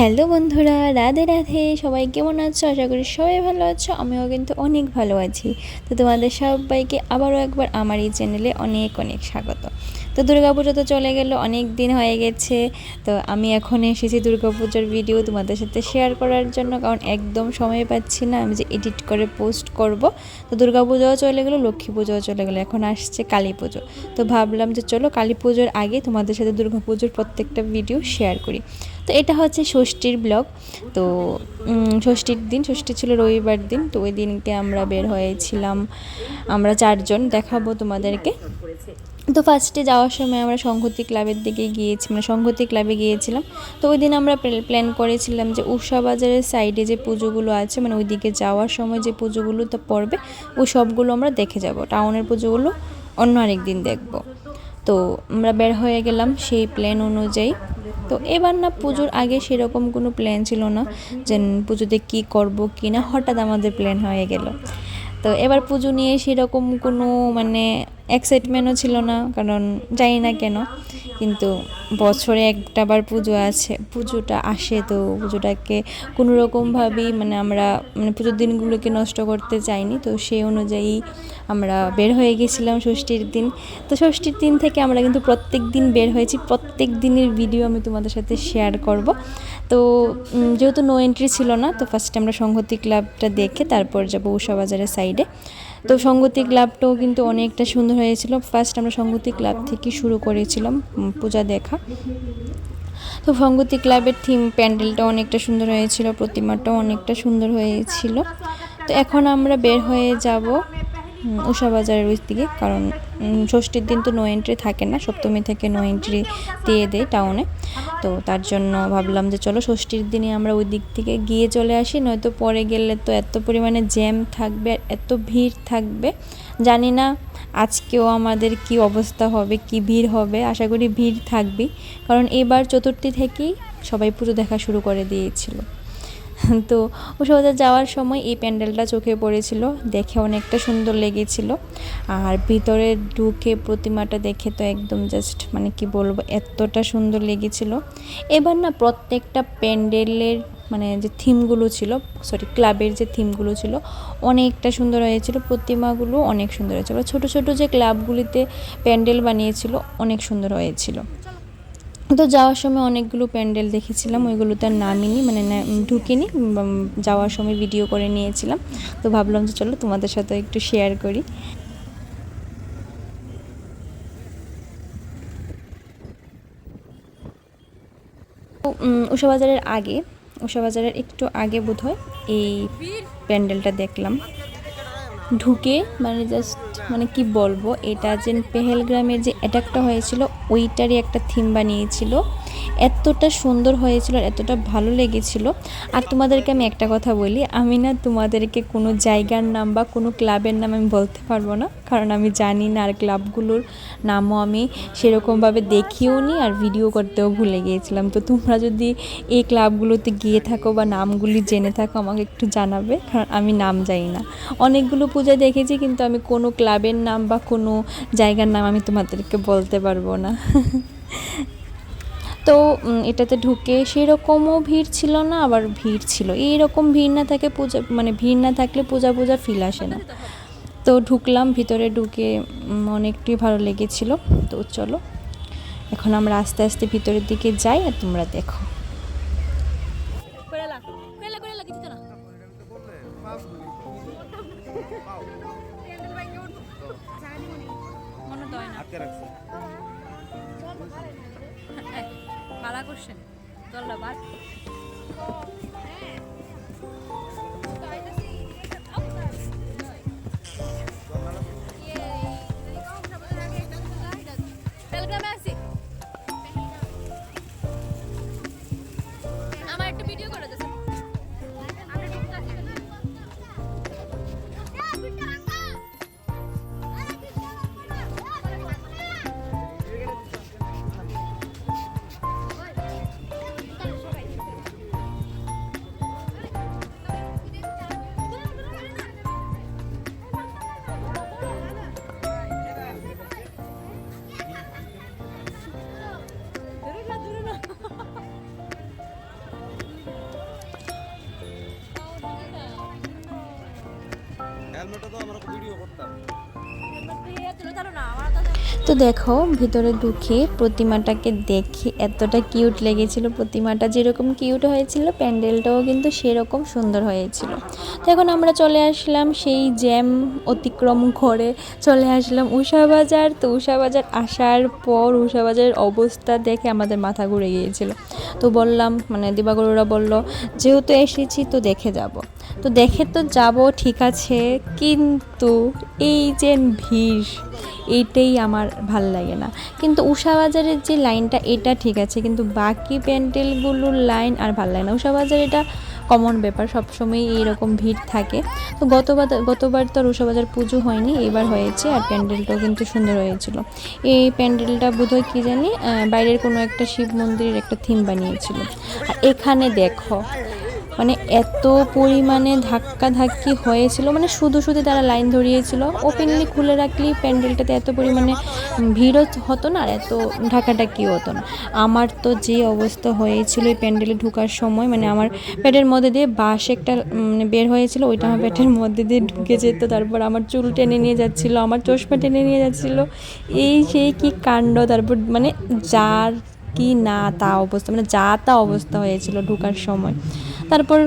Hello বন্ধুরা, রাধে রাধে, সবাই কেমন আছো? আশা করি সবাই ভালো আছো, আমিও কিন্তু অনেক ভালো আছি। তো তোমাদের সবাইকে আবারও একবার আমার এই চ্যানেলে অনেক অনেক স্বাগত। তো দুর্গাপুজো তো চলে গেল, অনেক দিন হয়ে গেছে। তো আমি এখন এসেছি দুর্গাপুজোর ভিডিও তোমাদের সাথে শেয়ার করার জন্য, কারণ একদম সময় পাচ্ছি না, আমি যে এডিট করে পোস্ট করব। তো দুর্গাপুজোও চলে গেলো লক্ষ্মী পুজোও চলে গেলো, এখন আসছে কালী পুজো তো ভাবলাম যে চলো কালী পুজোর আগে তোমাদের সাথে দুর্গাপুজোর প্রত্যেকটা ভিডিও শেয়ার করি। তো এটা হচ্ছে ষষ্ঠীর ব্লগ তো ষষ্ঠীর দিন, ষষ্ঠী ছিল রবিবার দিন, তো ওই দিনকে আমরা বের হয়েছিলাম। আমরা চারজন দেখাবো তোমাদেরকে। তো ফার্স্টে যাওয়ার সময় আমরা সংহতি ক্লাবের দিকে গিয়েছি মানে সংহতি ক্লাবে গিয়েছিলাম। তো ওই দিন আমরা প্ল্যান করেছিলাম যে উষা বাজারের সাইডে যে পুজোগুলো আছে মানে ওই দিকে যাওয়ার সময় যে পুজোগুলো তো পড়বে ওই সবগুলো আমরা দেখে যাব। টাউনের পুজোগুলো অন্য আরেক দিন দেখব। তো আমরা বের হয়ে গেলাম সেই প্ল্যান অনুযায়ী। তো এবার না পুজোর আগে সেরকম কোনো প্ল্যান ছিল না যে পুজোতে কী করব, কি না, হঠাৎ আমাদের প্ল্যান হয়ে গেল। তো এবার পুজো নিয়ে সেরকম কোনো মানে এক্সাইটমেন্টও ছিল না, কারণ জানি না কেন, কিন্তু বছরে একটা বার পুজো আছে, পুজোটা আসে তো পুজোটাকে কোনো রকমভাবেই মানে আমরা মানে পুজোর দিনগুলোকে নষ্ট করতে চাইনি, তো সেই অনুযায়ী আমরা বের হয়ে গেছিলাম ষষ্ঠীর দিন। তো ষষ্ঠীর দিন থেকে আমরা কিন্তু প্রত্যেক দিন বের হয়েছি, প্রত্যেক দিনের ভিডিও আমি তোমাদের সাথে শেয়ার করব। তো যেহেতু নো এন্ট্রি ছিল না, তো ফার্স্টে আমরা সংহতি ক্লাবটা দেখে তারপর যাব উষা বাজারের সাইডে তো সংগতি ক্লাবটাও কিন্তু অনেকটা সুন্দর হয়েছিল। ফার্স্ট আমরা সংগতি ক্লাব থেকে শুরু করেছিলাম পূজা দেখা। তো সংগতি ক্লাবের থিম প্যান্ডেলটা অনেকটা সুন্দর হয়েছিল, প্রতিমাটাও অনেকটা সুন্দর হয়েছিল। তো এখন আমরা বের হয়ে যাব উষা বাজারের ওই দিকে, কারণ ষষ্ঠীর দিন তো নো এন্ট্রি থাকে না, সপ্তমী থেকে নো এন্ট্রি দিয়ে দেয় টাউনে তো তার জন্য ভাবলাম যে চলো ষষ্ঠীর দিনে আমরা ওই দিক থেকে গিয়ে চলে আসি, নয়তো পরে গেলে তো এত পরিমাণে জ্যাম থাকবে, এত ভিড় থাকবে। জানি না আজকেও আমাদের কি অবস্থা হবে, কি ভিড় হবে, আশা করি ভিড় থাকবেই। কারণ এবার চতুর্থী থেকেই সবাই পুজো দেখা শুরু করে দিয়েছিল। তো উষাবাজার যাওয়ার সময় এই প্যান্ডেলটা চোখে পড়েছিল, দেখে অনেকটা সুন্দর লেগেছিল। আর ভিতরে ঢুকে প্রতিমাটা দেখে তো একদম জাস্ট মানে কি বলব, এতটা সুন্দর লেগেছিল। এবার না প্রত্যেকটা প্যান্ডেলের মানে যে থিমগুলো ছিল সরি ক্লাবের যে থিমগুলো ছিল, অনেকটা সুন্দর হয়েছিল, প্রতিমাগুলো অনেক সুন্দর হয়েছিল। ছোট ছোট যে ক্লাবগুলিতে প্যান্ডেল বানিয়েছিল, অনেক সুন্দর হয়েছিল। তো যাওয়ার সময় অনেকগুলো প্যান্ডেল দেখেছিলাম ওইগুলোতে আর নামিনি মানে ঢুকিনি যাওয়ার সময় ভিডিও করে নিয়েছিলাম। তো ভাবলাম যে চলো তোমাদের সাথে একটু শেয়ার করি। তো, উম, উষাবাজারের আগে উষাবাজারের একটু আগে বোধহয় এই প্যান্ডেলটা দেখলাম। ঢুকে মানে জাস্ট মানে কি বলব এটা যে পেহেলগ্রামের যে অ্যাটাকটা হয়েছিল ওইটারই একটা থিম বানিয়েছিল। এতটা সুন্দর হয়েছিল এতটা ভালো লেগেছিল। আর তোমাদেরকে আমি একটা কথা বলি, আমি না তোমাদেরকে কোনো জায়গার নাম বা কোনো ক্লাবের নাম আমি বলতে পারব না, কারণ আমি জানি না আর ক্লাবগুলোর নামও আমি সেরকমভাবে দেখিও নি আর ভিডিও করতেও ভুলে গিয়েছিলাম। তো তোমরা যদি এই ক্লাবগুলোতে গিয়ে থাকো বা নামগুলি জেনে থাকো, আমাকে একটু জানাবে, কারণ আমি নাম জানি না। অনেকগুলো পূজা দেখেছি, কিন্তু আমি কোনো ক্লাবের নাম বা কোনো জায়গার নাম আমি তোমাদেরকে বলতে পারব না। তো এটাতে ঢুকে সেরকমও ভিড় ছিল না, আবার ভিড় ছিল। এইরকম ভিড় না থাকে পূজা মানে ভিড় না থাকলে পূজা পূজা ফিল আসে না। তো ঢুকলাম, ভিতরে ঢুকে অনেকটাই ভালো লেগেছিল। তো চলো, এখন আমরা আস্তে আস্তে ভিতরের দিকে যাই আর তোমরা দেখো। তো দেখো, ভিতরে ঢুকে প্রতিমাটাকে দেখে এতটা কিউট লেগেছিল। প্রতিমাটা যেরকম কিউট হয়েছিল, প্যান্ডেলটাও কিন্তু সেরকম সুন্দর হয়েছিল। তো এখন আমরা চলে আসলাম সেই জ্যাম অতিক্রম করে। চলে আসলাম উষা বাজার। তো উষা বাজার আসার পর উষা বাজারের অবস্থা দেখে আমাদের মাথা ঘুরে গিয়েছিল। তো বললাম মানে দিবাগরুরা বলল, যেহেতু এসেছি তো দেখে যাব। তো দেখে তো যাব, ঠিক আছে। কিন্তু এই যে ভিড় এইটাই আমার ভালো লাগে না। কিন্তু উষা বাজারের যে লাইনটা, এটা ঠিক আছে। কিন্তু বাকি প্যান্ডেলগুলোর লাইন আর ভালো লাগে না। উষা বাজার এটা কমন ব্যাপার সবসময় এইরকম ভিড় থাকে। তো গতবার গতবার তো আর উষা বাজার পুজো হয়নি, এবার হয়েছে আর প্যান্ডেলটাও কিন্তু সুন্দর হয়েছিল। এই প্যান্ডেলটা বোধহয় কী জানি বাইরের কোনো একটা শিব মন্দিরের একটা থিম বানিয়েছিল। আর এখানে দেখো মানে এত পরিমাণে ধাক্কা ধাক্কি হয়েছিল মানে শুধু শুধু তারা লাইন ধরিয়েছিল। ওপেনলি খুলে রাখলেই প্যান্ডেলটাতে এত পরিমাণে ভিড়ও হতো না আর এত ঢাকাঢাকি হতো না। আমার তো যে অবস্থা হয়েছিল এই প্যান্ডেলে ঢুকার সময় মানে আমার পেটের মধ্যে দিয়ে বাঁশ একটা মানে বের হয়েছিল, ওইটা আমার পেটের মধ্যে দিয়ে ঢুকে যেত, তারপর আমার চুল টেনে নিয়ে যাচ্ছিল, আমার চশমা টেনে নিয়ে যাচ্ছিল। এই সেই কি কাণ্ড, তারপর মানে যার কি না তা অবস্থা মানে যা তা অবস্থা হয়েছিল ঢুকার সময়। তারপর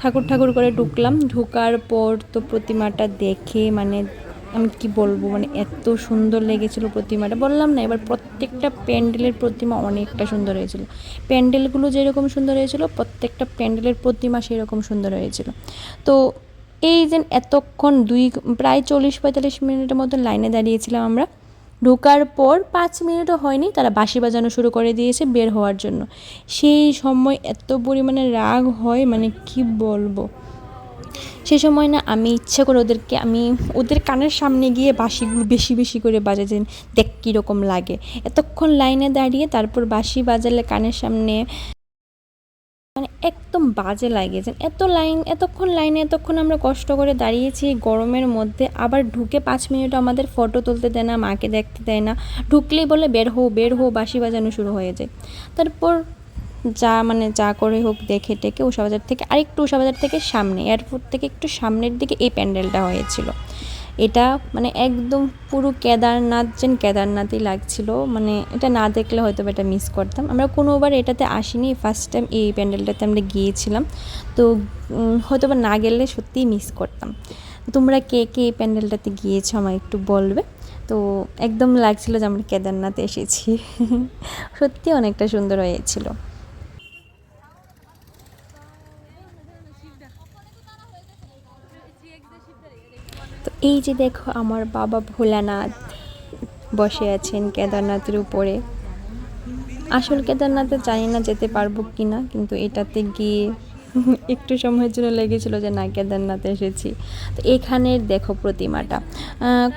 ঠাকুর ঠাকুর করে ঢুকলাম। ঢুকার পর তো প্রতিমাটা দেখে মানে আমি কি বলব মানে এত সুন্দর লেগেছিল প্রতিমাটা। বললাম না, এবার প্রত্যেকটা প্যান্ডেলের প্রতিমা অনেকটা সুন্দর হয়েছিল। প্যান্ডেলগুলো যেরকম সুন্দর হয়েছিল, প্রত্যেকটা প্যান্ডেলের প্রতিমা সেরকম সুন্দর হয়েছিল। তো এই যে এতক্ষণ দুই, প্রায় চল্লিশ পঁয়তাল্লিশ মিনিটের মতন লাইনে দাঁড়িয়েছিলাম আমরা ঢোকার পর পাঁচ মিনিটও হয়নি, তারা বাঁশি বাজানো শুরু করে দিয়েছে বের হওয়ার জন্য। সেই সময় এত পরিমাণে রাগ হয় মানে কি বলব? সে সময় না আমি ইচ্ছে করে ওদেরকে, আমি ওদের কানের সামনে গিয়ে বাঁশিগুলো বেশি বেশি করে বাজাতেন, দেখ কীরকম লাগে। এতক্ষণ লাইনে দাঁড়িয়ে তারপর বাঁশি বাজালে কানের সামনে মানে একদম বাজে লাগে যে এত লাইন, এতক্ষণ লাইনে, এতক্ষণ আমরা কষ্ট করে দাঁড়িয়েছি গরমের মধ্যে, আবার ঢুকে পাঁচ মিনিট আমাদের ফটো তুলতে দেয় না, মাকে দেখতে দেয় না, ঢুকলেই বলে বের হো বের হো বাঁশি বাজানো শুরু হয়ে যায়। তারপর যা মানে যা করে হোক দেখে টেকে উষাবাজার থেকে, আরেকটু উষাবাজার থেকে সামনে এয়ারপোর্ট থেকে একটু সামনের দিকে এই প্যান্ডেলটা হয়েছিল। এটা মানে একদম পুরো কেদারনাথ, যেন কেদারনাথই লাগছিল। মানে এটা না দেখলে হয়তো এটা মিস করতাম। আমরা কোনোবার এটাতে আসিনি। ফার্স্ট টাইম এই প্যান্ডেলটাতে আমরা গিয়েছিলাম। তো হয়তো বা না গেলে সত্যিই মিস করতাম। তোমরা কে কে এই প্যান্ডেলটাতে গিয়েছো আমায় একটু বলবে? তো, একদম লাগছিল যে আমরা কেদারনাথে এসেছি। সত্যি অনেকটা সুন্দর হয়েছিল। এই যে দেখো আমার বাবা ভোলানাথ বসে আছেন কেদারনাথের উপরে। আসল কেদারনাথে জানি না যেতে পারব কি না কিন্তু এটাতে গিয়ে একটু সময়ের জন্য লেগেছিল যে না, কেদারনাথে এসেছি। তো এখানের দেখো প্রতিমাটা।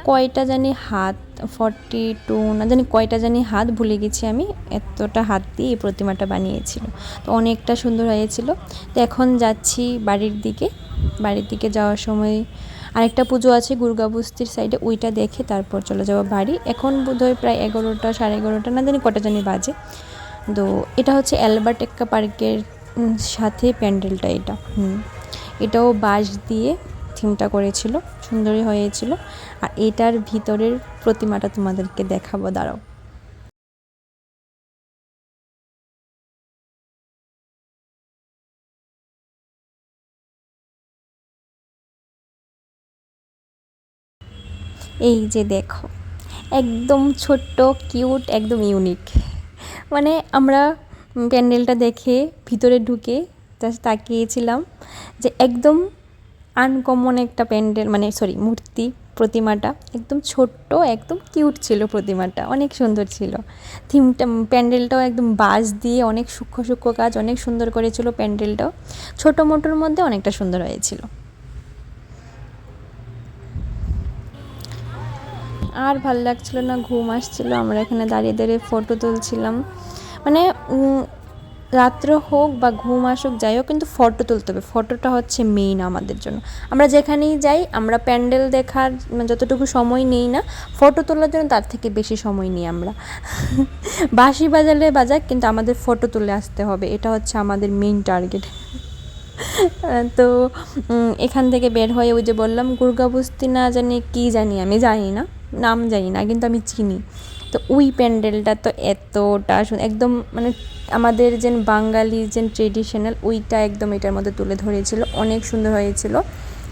কয়টা জানি হাত ফর্টি টু না জানি কয়টা জানি হাত, ভুলে গেছি আমি, এতটা হাত দিয়ে এই প্রতিমাটা বানিয়েছিল। তো অনেকটা সুন্দর হয়েছিল। তো এখন যাচ্ছি বাড়ির দিকে। বাড়ির দিকে যাওয়ার সময় আরেকটা পুজো আছে দুর্গাবস্তির সাইডে ওইটা দেখে তারপর চলে যাব বাড়ি। এখন বোধহয় প্রায় এগারোটা, সাড়ে এগারোটা, না জানি কটা জানি বাজে। তো এটা হচ্ছে অ্যালবার্ট এক্কা পার্কের সাথে প্যান্ডেলটা এটা। হুম, এটাও বাঁশ দিয়ে থিমটা করেছিল, সুন্দরই হয়েছিল। আর এটার ভিতরের প্রতিমাটা তোমাদেরকে দেখাবো, দাঁড়াও। এই যে দেখো, একদম ছোট্ট, কিউট, একদম ইউনিক। মানে আমরা প্যান্ডেলটা দেখে ভিতরে ঢুকে তাকিয়েছিলাম যে একদম আনকমন একটা প্যান্ডেল মানে সরি মূর্তি, প্রতিমাটা একদম ছোট্ট, একদম কিউট ছিল প্রতিমাটা, অনেক সুন্দর ছিল। থিমটা, প্যান্ডেলটাও একদম বাঁশ দিয়ে অনেক সূক্ষ্ম সূক্ষ্ম কাজ, অনেক সুন্দর করেছিল প্যান্ডেলটাও। ছোটো মোটোর মধ্যে অনেকটা সুন্দর হয়েছিল। আর ভালো লাগছিল না, ঘুম আসছিল। আমরা এখানে দাঁড়িয়ে দাঁড়িয়ে ফটো তুলছিলাম। মানে রাত্র হোক বা ঘুম আসুক, যাই হোক, কিন্তু ফটো তুলতে হবে। ফটোটা হচ্ছে মেইন আমাদের জন্য। আমরা যেখানেই যাই, আমরা প্যান্ডেল দেখার যতটুকু সময় নেই না ফটো তোলার জন্য তার থেকে বেশি সময় নিই আমরা। বাঁশি বাজালে বাজাক, কিন্তু আমাদের ফটো তুলে আসতে হবে। এটা হচ্ছে আমাদের মেইন টার্গেট তো এখান থেকে বের হয়ে ওই যে বললাম গুর্গাবস্তি না জানি কি জানি, আমি জানি না। নাম জানি না, কিন্তু আমি চিনি। তো ওই প্যান্ডেলটা তো এতটা একদম মানে আমাদের যে বাঙালি যে ট্রেডিশনাল ওইটা একদম এটার মধ্যে তুলে ধরেছিল। অনেক সুন্দর হয়েছিল।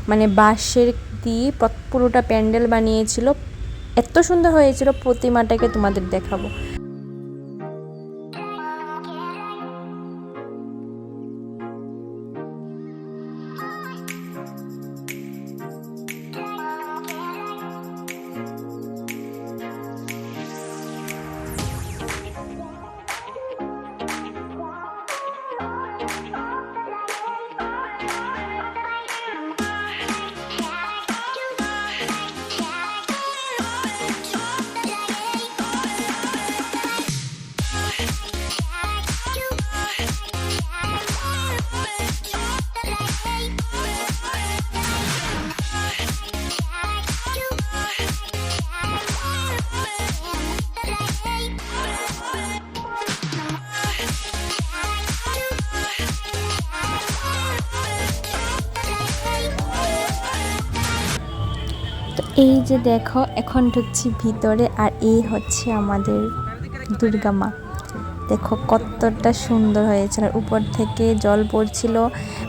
মানে বাঁশের দিয়ে পুরোটা প্যান্ডেল বানিয়েছিল। এত সুন্দর হয়েছিল, প্রতিমাটাকে তোমাদের দেখাবো। এই যে দেখো, এখন ঢুকছি ভিতরে আর এই হচ্ছে আমাদের দুর্গা মা। দেখো কতটা সুন্দর হয়েছিল আর উপর থেকে জল পড়ছিল।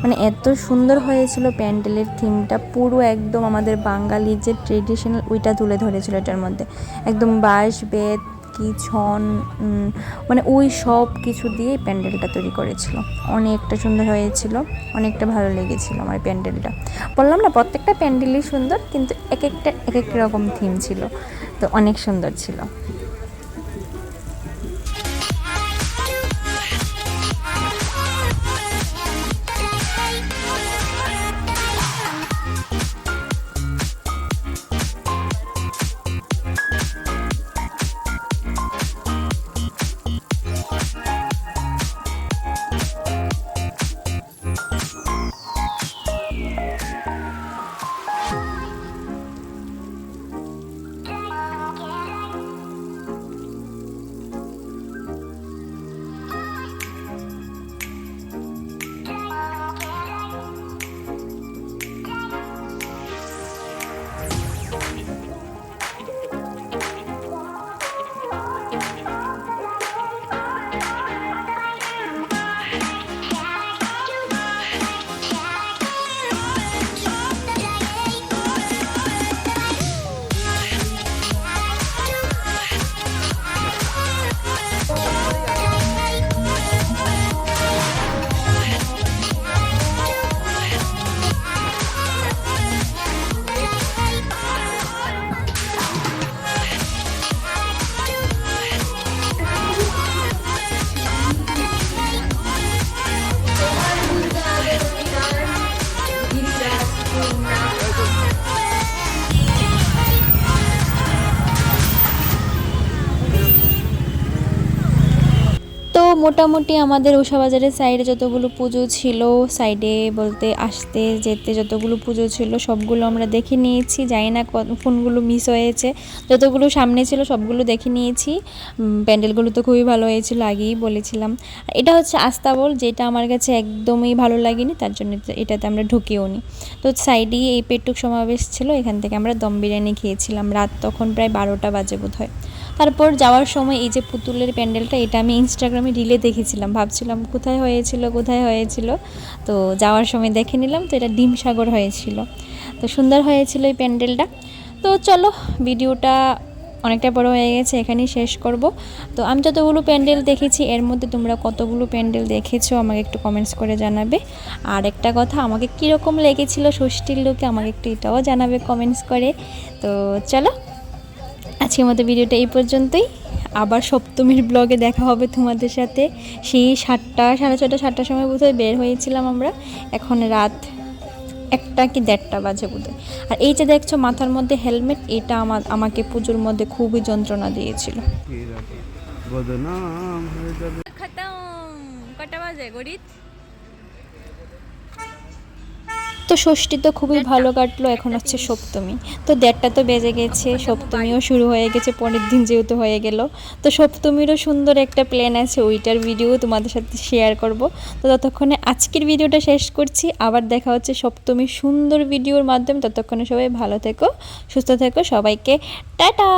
মানে এত সুন্দর হয়েছিল প্যান্ডেলের থিমটা পুরো একদম আমাদের বাঙালির যে ট্রেডিশনাল ওইটা তুলে ধরেছিল এটার মধ্যে। একদম বাঁশ, বেত কি ছন মানে ওই সব কিছু দিয়ে প্যান্ডেলটা তৈরি করেছিল। অনেকটা সুন্দর হয়েছিল, অনেকটা ভালো লেগেছিল আমার প্যান্ডেলটা। বললাম না, প্রত্যেকটা প্যান্ডেলই সুন্দর, কিন্তু এক একটা এক এক রকম থিম ছিল, তো অনেক সুন্দর ছিল। মোটামুটি আমাদের উষা বাজারের সাইডে যতগুলো পুজো ছিল সাইডে বলতে আসতে, যেতে যতগুলো পুজো ছিল, সবগুলো আমরা দেখে নিয়েছি। জানি না কত ফোনগুলো মিস হয়েছে। যতগুলো সামনে ছিল, সবগুলো দেখে নিয়েছি। প্যান্ডেলগুলো তো খুবই ভালো হয়েছিল, আগেই বলেছিলাম। এটা হচ্ছে আস্তাবল, যেটা আমার কাছে একদমই ভালো লাগেনি, তার জন্য এটা- এটাতে আমরা ঢুকেও নি। তো সাইডেই এই পেটুক সমাবেশ ছিল, এখান থেকে আমরা দম বিরিয়ানি খেয়েছিলাম। রাত তখন প্রায় বারোটা বাজে বোধ হয় তারপর যাওয়ার সময় এই যে পুতুলের প্যান্ডেলটা, এটা আমি ইনস্টাগ্রামে রিলে দেখেছিলাম। ভাবছিলাম, কোথায় হয়েছিল কোথায় হয়েছিল? তো যাওয়ার সময় দেখে নিলাম, তো এটা ডিম সাগর হয়েছিল। তো সুন্দর হয়েছিল এই প্যান্ডেলটা। তো চলো, ভিডিওটা অনেকটা বড় হয়ে গেছে, এখানেই শেষ করব। তো আমি যতগুলো প্যান্ডেল দেখেছি, এর মধ্যে তোমরা কতগুলো প্যান্ডেল দেখেছ, আমাকে একটু কমেন্টস করে জানাবে। আর একটা কথা, আমাকে কীরকম লেগেছিল ষষ্ঠীর লোকে, আমাকে একটু এটাও জানাবে কমেন্টস করে। তো চলো আজকের মতো ভিডিওটা এই পর্যন্তই। আবার সপ্তমীর ব্লগে দেখা হবে তোমাদের সাথে। সেই সাতটা সাড়ে ছটা সাতটার সময় বোধহয় বের হয়েছিলাম আমরা। এখন রাত একটা কি দেড়টা বাজে বোধহয়। আর এই যে দেখছ মাথার মধ্যে হেলমেট এটা আমার আমাকে পুজোর মধ্যে খুবই যন্ত্রণা দিয়েছিল। খতম! কটা বাজে গরিত তো ষষ্ঠী তো খুবই ভালো কাটলো এখন হচ্ছে সপ্তমী। তো দেড়টা তো বেজে গেছে সপ্তমীও শুরু হয়ে গেছে পরের দিন যেহেতু হয়ে গেল। তো সপ্তমীরও সুন্দর একটা প্ল্যান আছে ওইটার ভিডিও তোমাদের সাথে শেয়ার করব। তো ততক্ষণে আজকের ভিডিওটা শেষ করছি আবার দেখা হচ্ছে সপ্তমীর সুন্দর ভিডিওর মাধ্যমে। ততক্ষণে সবাই ভালো থেকো সুস্থ থেকো সবাইকে টাটা!